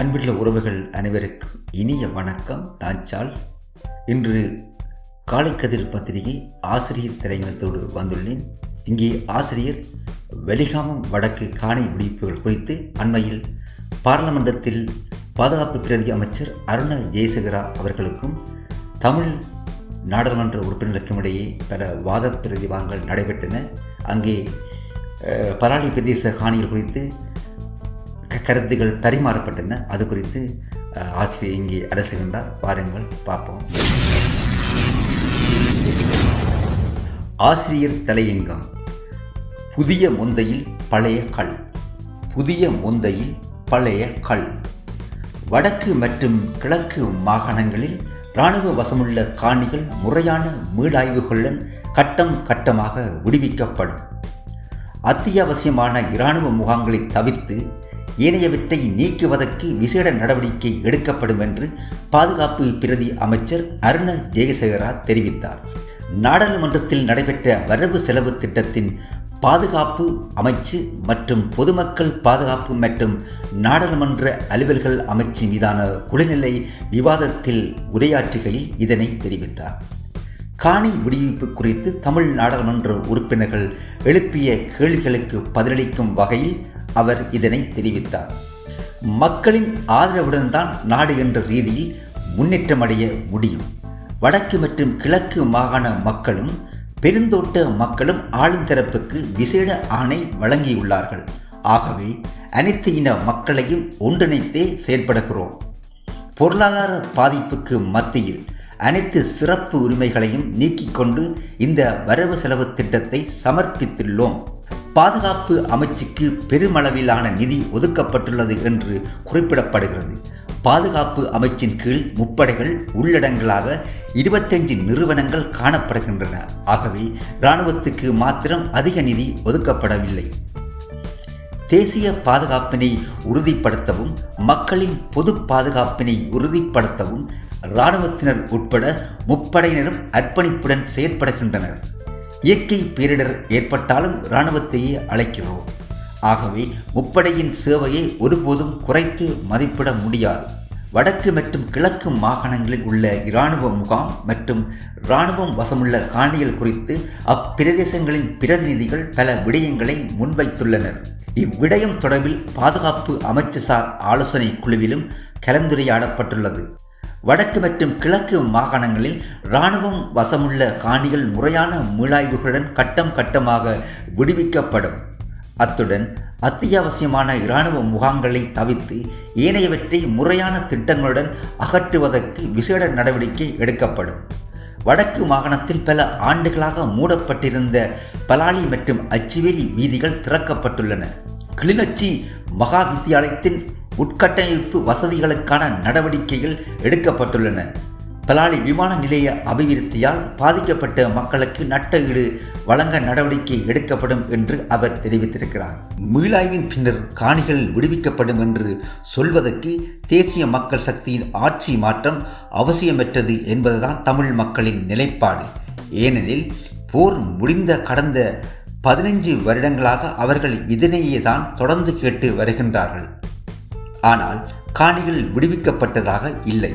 அன்புள்ள உறவுகள் அனைவருக்கும் இனிய வணக்கம். நான் சார்ஸ் இன்று காலைக்கதிர் பத்திரிகை ஆசிரியர் திரையங்கத்தோடு வந்துள்ளேன். இங்கே ஆசிரியர் வெளிகாமம் வடக்கு காணி விடுவிப்புகள் குறித்து அண்மையில் பாராளுமன்றத்தில் பாதுகாப்பு பிரதி அமைச்சர் அருண ஜெயசேகரா அவர்களுக்கும் தமிழ் நாடாளுமன்ற உறுப்பினர்களுக்கும் இடையே பல வாத பிரதிவாதங்கள் நடைபெற்றன. அங்கே பராளி பிரதேச காணிகள் குறித்து கருத்துகள் பரிமாறப்பட்டன. அது குறித்து ஆசிரியர் இங்கே அரசுகின்றார் வாருங்கள் பார்ப்போம். ஆசிரியர் தலையங்கம். புதிய முந்தையில் பழைய கல். புதிய முந்தையில் பழைய கல். வடக்கு மற்றும் கிழக்கு மாகாணங்களில் இராணுவ வசமுள்ள காணிகள் முறையான மீளாய்வுகளுடன் கட்டம் கட்டமாக விடுவிக்கப்படும். அத்தியாவசியமான இராணுவ முகாம்களை தவிர்த்து ஏனையவற்றை நீக்குவதற்கு விசேட நடவடிக்கை எடுக்கப்படும் என்று பாதுகாப்பு பிரதி அமைச்சர் அருண ஜெயசேகரா தெரிவித்தார். நாடாளுமன்றத்தில் நடைபெற்ற வரவு செலவு திட்டத்தின் பாதுகாப்பு அமைச்சு மற்றும் பொதுமக்கள் பாதுகாப்பு மற்றும் நாடாளுமன்ற அலுவல்கள் அமைச்சு மீதான குழுநிலை விவாதத்தில் உரையாற்றுகையில் இதனை தெரிவித்தார். காணி விடுவிப்பு குறித்து தமிழ் நாடாளுமன்ற உறுப்பினர்கள் எழுப்பிய கேள்விகளுக்கு பதிலளிக்கும் வகையில் அவர் இதனை தெரிவித்தார். மக்களின் ஆதரவுடன் தான் நாடு என்ற ரீதியில் முன்னேற்றமடைய முடியும். வடக்கு மற்றும் கிழக்கு மாகாண மக்களும் பெருந்தோட்ட மக்களும் ஆளுந்தரப்புக்கு விசேட ஆணை வழங்கியுள்ளார்கள். ஆகவே அனைத்து இன மக்களையும் ஒன்றிணைத்தே செயல்படுகிறோம். பொருளாதார பாதிப்புக்கு மத்தியில் அனைத்து சிறப்பு உரிமைகளையும் நீக்கிக் கொண்டு இந்த வரவு செலவு திட்டத்தை சமர்ப்பித்துள்ளோம். பாதுகாப்பு அமைச்சுக்கு பெருமளவிலான நிதி ஒதுக்கப்பட்டுள்ளது என்று குறிப்பிடப்படுகிறது. பாதுகாப்பு அமைச்சின் கீழ் முப்படைகள் உள்ளடங்களாக இருபத்தஞ்சு நிறுவனங்கள் காணப்படுகின்றன. ஆகவே இராணுவத்துக்கு மாத்திரம் அதிக நிதி ஒதுக்கப்படவில்லை. தேசிய பாதுகாப்பினை உறுதிப்படுத்தவும் மக்களின் பொது பாதுகாப்பினை உறுதிப்படுத்தவும் இராணுவத்தினர் உட்பட முப்படையினரும் அர்ப்பணிப்புடன் செயற்படுகின்றனர். இயற்கை பேரிடர் ஏற்பட்டாலும் இராணுவத்தையே அழைக்கிறோம். ஆகவே முப்படையின் சேவையை ஒருபோதும் குறைத்து மதிப்பிட முடியாது. வடக்கு மற்றும் கிழக்கு மாகாணங்களில் உள்ள இராணுவ முகாம் மற்றும் இராணுவம் வசமுள்ள காணிகள் குறித்து அப்பிரதேசங்களின் பிரதிநிதிகள் பல விடயங்களை முன்வைத்துள்ளனர். இவ்விடயம் தொடர்பில் பாதுகாப்பு அமைச்சுசார் ஆலோசனை குழுவிலும் கலந்துரையாடப்பட்டுள்ளது. வடக்கு மற்றும் கிழக்கு மாகாணங்களில் இராணுவம் வசமுள்ள காணிகள் முறையான மீளாய்வுகளுடன் கட்டம் கட்டமாக விடுவிக்கப்படும். அத்துடன் அத்தியாவசியமான இராணுவ முகாம்களை தவிர்த்து ஏனையவற்றை முறையான திட்டங்களுடன் அகற்றுவதற்கு விசேட நடவடிக்கை எடுக்கப்படும். வடக்கு மாகாணத்தில் பல ஆண்டுகளாக மூடப்பட்டிருந்த பலாலி மற்றும் அச்சுவேலி வீதிகள் திறக்கப்பட்டுள்ளன. கிளிநொச்சி மகா வித்தியாலயத்தின் உட்கட்டமைப்பு வசதிகளுக்கான நடவடிக்கைகள் எடுக்கப்பட்டுள்ளன. பலாலி விமான நிலைய அபிவிருத்தியால் பாதிக்கப்பட்ட மக்களுக்கு நட்ட ஈடு வழங்க நடவடிக்கை எடுக்கப்படும் என்று அவர் தெரிவித்திருக்கிறார். மீளாய்வின் பின்னர் காணிகள் விடுவிக்கப்படும் என்று சொல்வதற்கு தேசிய மக்கள் சக்தியின் ஆட்சி மாற்றம் அவசியமற்றது என்பதுதான் தமிழ் மக்களின் நிலைப்பாடு. ஏனெனில் போர் முடிந்த கடந்த பதினைஞ்சு வருடங்களாக அவர்கள் இதனையே தான் தொடர்ந்து கேட்டு வருகின்றார்கள். ஆனால் காணிகள் விடுவிக்கப்பட்டதாக இல்லை.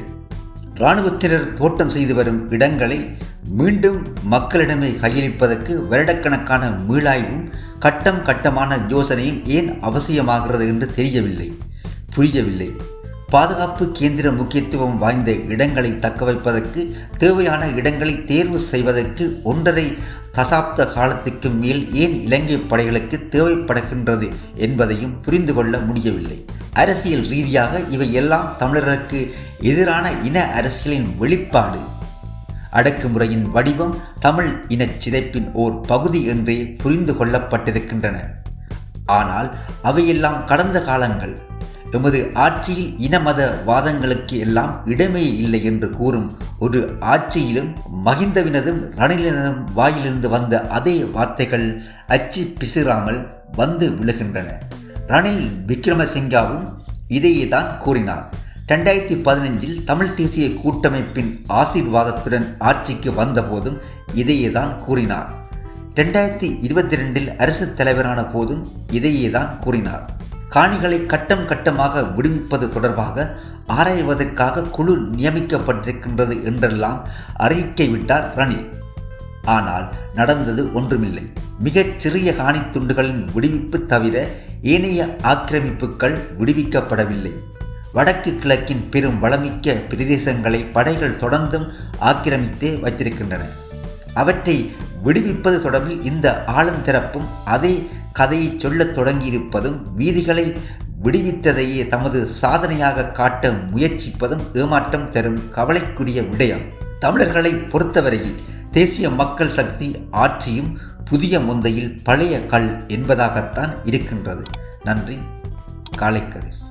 இராணுவத்தினர் தோட்டம் செய்து வரும் இடங்களை மீண்டும் மக்களிடமே கையளிப்பதற்கு வருடக்கணக்கான மீளாய்வும் கட்டம் கட்டமான யோசனையும் ஏன் அவசியமாகிறது என்று தெரியவில்லை. புரியவில்லை. பாதுகாப்பு கேந்திர முக்கியத்துவம் வாய்ந்த இடங்களை தக்கவைப்பதற்கு தேவையான இடங்களை தேர்வு செய்வதற்கு ஒன்றரை தசாப்த காலத்துக்கு மேல் ஏன் இலங்கை படைகளுக்கு தேவைப்படுகின்றது என்பதையும் புரிந்து கொள்ள முடியவில்லை. அரசியல் ரீதியாக இவை எல்லாம் தமிழர்களுக்கு எதிரான இன அரசியலின் வெளிப்பாடு. அடக்குமுறையின் வடிவம் தமிழ் இனச் சிதைப்பின் ஓர் பகுதி என்றே புரிந்து கொள்ளப்பட்டிருக்கின்றன. ஆனால் அவையெல்லாம் கடந்த காலங்கள். எமது ஆட்சியில் இனமத வாதங்களுக்கு எல்லாம் இடமே இல்லை என்று கூறும் ஒரு ஆட்சியிலும் மகிந்தவினதும் ரணிலினதும் வாயிலிருந்து வந்த அதே வார்த்தைகள் அச்சு பிசிறாமல் வந்து விழுகின்றன. ரணில் விக்ரமசிங்காவும் இதையே தான் கூறினார். ரெண்டாயிரத்தி பதினஞ்சில் தமிழ் தேசிய கூட்டமைப்பின் ஆசீர்வாதத்துடன் ஆட்சிக்கு வந்தபோதும் இதையே தான் கூறினார். ரெண்டாயிரத்தி இருபத்தி ரெண்டில் அரசு தலைவரான போதும் இதையே தான் கூறினார். காணிகளை கட்டம் கட்டமாக விடுவிப்பது தொடர்பாக ஆராய்வதற்காக குழு நியமிக்கப்பட்டிருக்கின்றது என்றெல்லாம் அறிக்கை விட்டார் ரணில். ஆனால் நடந்தது ஒன்றுமில்லை. மிகச் சிறிய காணித் துண்டுகளின் விடுவிப்பு தவிர ஏனைய ஆக்கிரமிப்புகள் விடுவிக்கப்படவில்லை. வடக்கு கிழக்கின் பெரும் வளமிக்க பிரதேசங்களை படைகள் தொடர்ந்தும் ஆக்கிரமித்தே வைத்திருக்கின்றன. அவற்றை விடுவிப்பது தொடர்பில் இந்த ஆளுந்தரப்பும் அதே கதையை சொல்லத் தொடங்கியிருப்பதும் வீதிகளை விடுவித்ததையே தமது சாதனையாக காட்ட முயற்சிப்பதும் ஏமாற்றம் தரும் கவலைக்குரிய விடயம். தமிழர்களை பொறுத்தவரையில் தேசிய மக்கள் சக்தி ஆட்சியும் புதிய முந்தையில் பழைய கல் என்பதாகத்தான் இருக்கின்றது. நன்றி. காலைக்கதிர்.